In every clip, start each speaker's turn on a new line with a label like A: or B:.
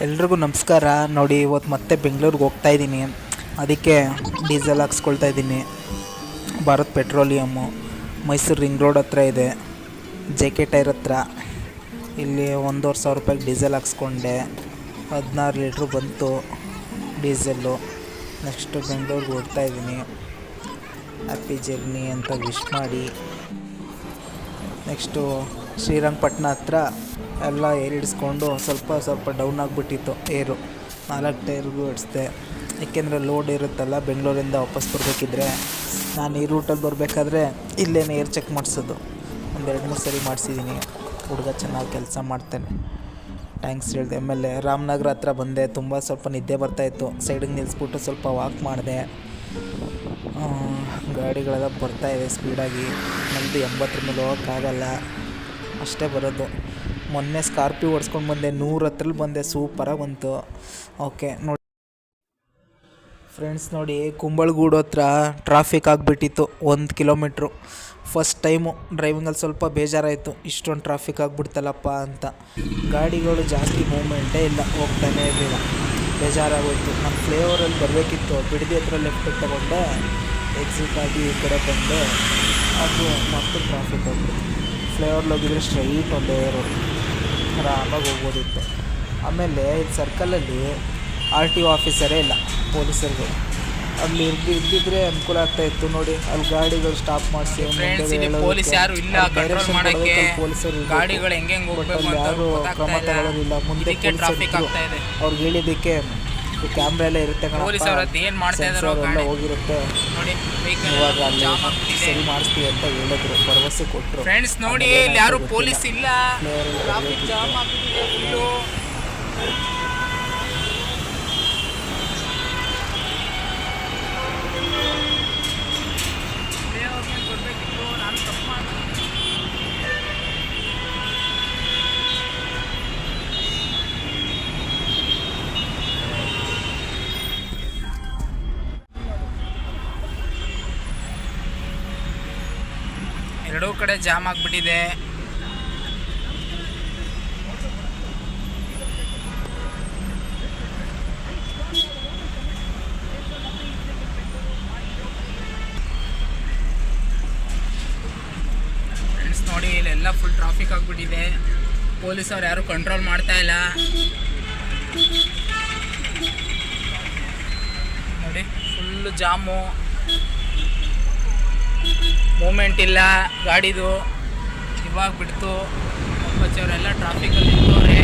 A: ಎಲ್ರಿಗೂ ನಮಸ್ಕಾರ. ನೋಡಿ, ಇವತ್ತು ಮತ್ತೆ ಬೆಂಗಳೂರಿಗೆ ಹೋಗ್ತಾ ಇದ್ದೀನಿ. ಅದಕ್ಕೆ ಡೀಸೆಲ್ ಹಾಕ್ಸ್ಕೊಳ್ತಾ ಇದ್ದೀನಿ. Bharat petroleum Mysuru ring road ಹತ್ರ ಇದೆ. ಜೆ ಕೆ ಟೈರ್ ಹತ್ರ. ಇಲ್ಲಿ ಒಂದೂವರೆ ಸಾವಿರ ರೂಪಾಯಿಗೆ ಡೀಸೆಲ್ ಹಾಕ್ಸ್ಕೊಂಡೆ. ಹದಿನಾರು ಲೀಟ್ರು ಬಂತು ಡೀಸೆಲ್ಲು. ನೆಕ್ಸ್ಟು ಬೆಂಗಳೂರಿಗೆ ಹೋಗ್ತಾ ಇದ್ದೀನಿ. ಹ್ಯಾಪಿ ಜರ್ನಿ ಅಂತ ವಿಶ್ ಮಾಡಿ. ನೆಕ್ಸ್ಟು ಶ್ರೀರಂಗಪಟ್ಟಣ ಹತ್ರ ಎಲ್ಲ ಏರ್ ಹಿಡಿಸ್ಕೊಂಡು ಸ್ವಲ್ಪ ಸ್ವಲ್ಪ ಡೌನ್ ಆಗಿಬಿಟ್ಟಿತ್ತು ಏರು. ನಾಲ್ಕು ಟೈರ್ಗೂ ಹಿಡಿಸ್ದೆ. ಏಕೆಂದರೆ ಲೋಡ್ ಇರುತ್ತಲ್ಲ, ಬೆಂಗಳೂರಿಂದ ವಾಪಸ್ ಬರಬೇಕಿದ್ರೆ, ನಾನು ಈ ರೂಟಲ್ಲಿ ಬರಬೇಕಾದ್ರೆ ಇಲ್ಲೇನು ಏರ್ ಚೆಕ್ ಮಾಡಿಸೋದು. ಒಂದು ಎರಡು ಮೂರು ಸರಿ ಮಾಡಿಸಿದ್ದೀನಿ ಹುಡುಗ ಚೆನ್ನಾಗಿ ಕೆಲಸ ಮಾಡ್ತೇನೆ. ಥ್ಯಾಂಕ್ಸ್ ಹೇಳಿದೆ. ಆಮೇಲೆ ರಾಮನಗರ ಹತ್ರ ಬಂದೆ. ತುಂಬ ಸ್ವಲ್ಪ ನಿದ್ದೆ ಬರ್ತಾಯಿತ್ತು ಸೈಡಿಗೆ ನಿಲ್ಲಿಸ್ಬಿಟ್ಟು ಸ್ವಲ್ಪ ವಾಕ್ ಮಾಡಿದೆ. ಗಾಡಿಗಳೆಲ್ಲ ಬರ್ತಾ ಇವೆ ಸ್ಪೀಡಾಗಿ ನಮ್ಮದು ಎಂಬತ್ತರ ಮೇಲೆ ಹೋಗೋಕ್ಕಾಗಲ್ಲ. ಅಷ್ಟೇ ಬರೋದು. ಮೊನ್ನೆ ಸ್ಕಾರ್ಪಿಯೋ ಹೊಡ್ಸ್ಕೊಂಡು ಬಂದೆ, ನೂರ ಹತ್ರಲ್ಲಿ ಬಂದೆ ಸೂಪರಾಗಿ ಬಂತು. ಓಕೆ ನೋಡಿ. ಫ್ರೆಂಡ್ಸ್ ನೋಡಿ, ಕುಂಬಳಗೂಡು ಹತ್ರ ಟ್ರಾಫಿಕ್ ಆಗಿಬಿಟ್ಟಿತ್ತು, ಒಂದು ಕಿಲೋಮೀಟ್ರು ಫಸ್ಟ್ ಟೈಮು ಡ್ರೈವಿಂಗಲ್ಲಿ ಸ್ವಲ್ಪ ಬೇಜಾರಾಯಿತು, ಇಷ್ಟೊಂದು ಟ್ರಾಫಿಕ್ ಆಗಿಬಿಡ್ತಲ್ಲಪ್ಪ ಅಂತ. ಗಾಡಿಗಳು ಜಾಸ್ತಿ ಮೂಮೆಂಟೇ ಇಲ್ಲ, ಹೋಗ್ತಾನೇ ಇರಲಿಲ್ಲ ಬೇಜಾರಾಗೋಯ್ತು. ನಮ್ಮ ಫ್ಲೇವರಲ್ಲಿ ಬರಬೇಕಿತ್ತು, ಬಿಡದಿ ಹತ್ರ ಲೆಫ್ಟ್ ತಗೊಂಡೆ ಎಕ್ಸಿಟ್ ಆಗಿ ಈ ಕಡೆ ಬಂದೆ, ಅದು ಮತ್ತೆ ಟ್ರಾಫಿಕ್ ಆಗಿಬಿಡ್ತು. ಫ್ಲೇವರ್ಲ್ಲಿ ಹೋಗಿದ್ರೆ ಸ್ಟ್ರೈಟ್ ಒಂದೇ ರೋಡ್ ಆರಾಮಾಗಿ ಹೋಗ್ಬೋದಿತ್ತು. ಆಮೇಲೆ ಇಲ್ಲಿ ಸರ್ಕಲಲ್ಲಿ ಆರ್ ಟಿ ಒ ಆಫೀಸರೇ ಇಲ್ಲ ಪೊಲೀಸರಿಗೆ ಅಲ್ಲಿ ಇರ್ದು ಇದ್ದಿದ್ರೆ ಅನುಕೂಲ ಆಗ್ತಾ ಇತ್ತು ನೋಡಿ ಅಲ್ಲಿ ಗಾಡಿಗಳು ಸ್ಟಾಪ್ ಮಾಡಿಸಿ
B: ಪೊಲೀಸ್ ಯಾರು ಇಲ್ಲ ಕಂಟ್ರೋಲ್ ಮಾಡಕ್ಕೆ ಗಾಡಿಗಳು ಹೆಂಗೆ
A: ಯಾರು ಕ್ರಮ ತಗೊಳ್ಳೋದಿಲ್ಲ ಮುಂದೆ
B: ಟ್ರಾಫಿಕ್
A: ಅವ್ರಿಗೆ ಹೇಳಿದ್ದಕ್ಕೆ ಕ್ಯಾಮ್ರಾ ಎಲ್ಲ ಇರುತ್ತೆ
B: ಪೊಲೀಸ್ ಅವ್ರ ಏನ್ ಮಾಡ್ತಾ ಇದಾರೋ
A: sensor ಎಲ್ಲ
B: ಗಾಡಿ.
A: ಹೋಗಿರುತ್ತೆ.
B: ನೋಡಿ ವೆಹಿಕಲ್
A: ಇವಾಗ ಅಲ್ಲಿ
B: ಜಾಮ್ ಆಗ್ಬಿಟ್ಟಿದೆ.
A: ಸರಿ ಮಾಡಿಸ್ತೀವಿ ಅಂತ ಹೇಳಿದ್ರು. ಭರವಸೆ ಕೊಟ್ಟರು
B: ಫ್ರೆಂಡ್ಸ್ ನೋಡಿ ಇಲ್ಲಿ ಯಾರು ಪೊಲೀಸ್ ಇಲ್ಲ. ಟ್ರಾಫಿಕ್ ಜಾಮ್ ಆಗ್ಬಿಟ್ಟಿದೆ ಫುಲ್ಲು ಎರಡೂ ಕಡೆ ಜಾಮ್ ಆಗಿಬಿಟ್ಟಿದೆ. ಫ್ರೆಂಡ್ಸ್ ನೋಡಿ, ಇಲ್ಲೆಲ್ಲ ಫುಲ್ ಟ್ರಾಫಿಕ್ ಆಗಿಬಿಟ್ಟಿದೆ. ಪೊಲೀಸವ್ರು ಯಾರು ಕಂಟ್ರೋಲ್ ಮಾಡ್ತಾ ಇಲ್ಲ. ನೋಡಿ ಫುಲ್ಲು ಜಾಮು. ಮೂಮೆಂಟ್ ಇಲ್ಲ ಗಾಡಿದು ಇವಾಗ ಬಿಡ್ತು. ಅವರೆಲ್ಲ ಟ್ರಾಫಿಕಲ್ಲಿ ನಿಂತವ್ರೆ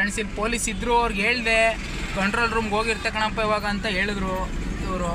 B: ಫ್ರೆಂಡ್ಸ್ ಇಲ್ಲಿ ಪೊಲೀಸ್ ಇದ್ರು ಅವ್ರಿಗೆ ಹೇಳ್ದೆ ಕಂಟ್ರೋಲ್ ರೂಮ್ಗೆ ಹೋಗಿರ್ತೆ ಕಣಪ್ಪ ಇವಾಗ ಅಂತ ಹೇಳಿದ್ರು ಇವರು.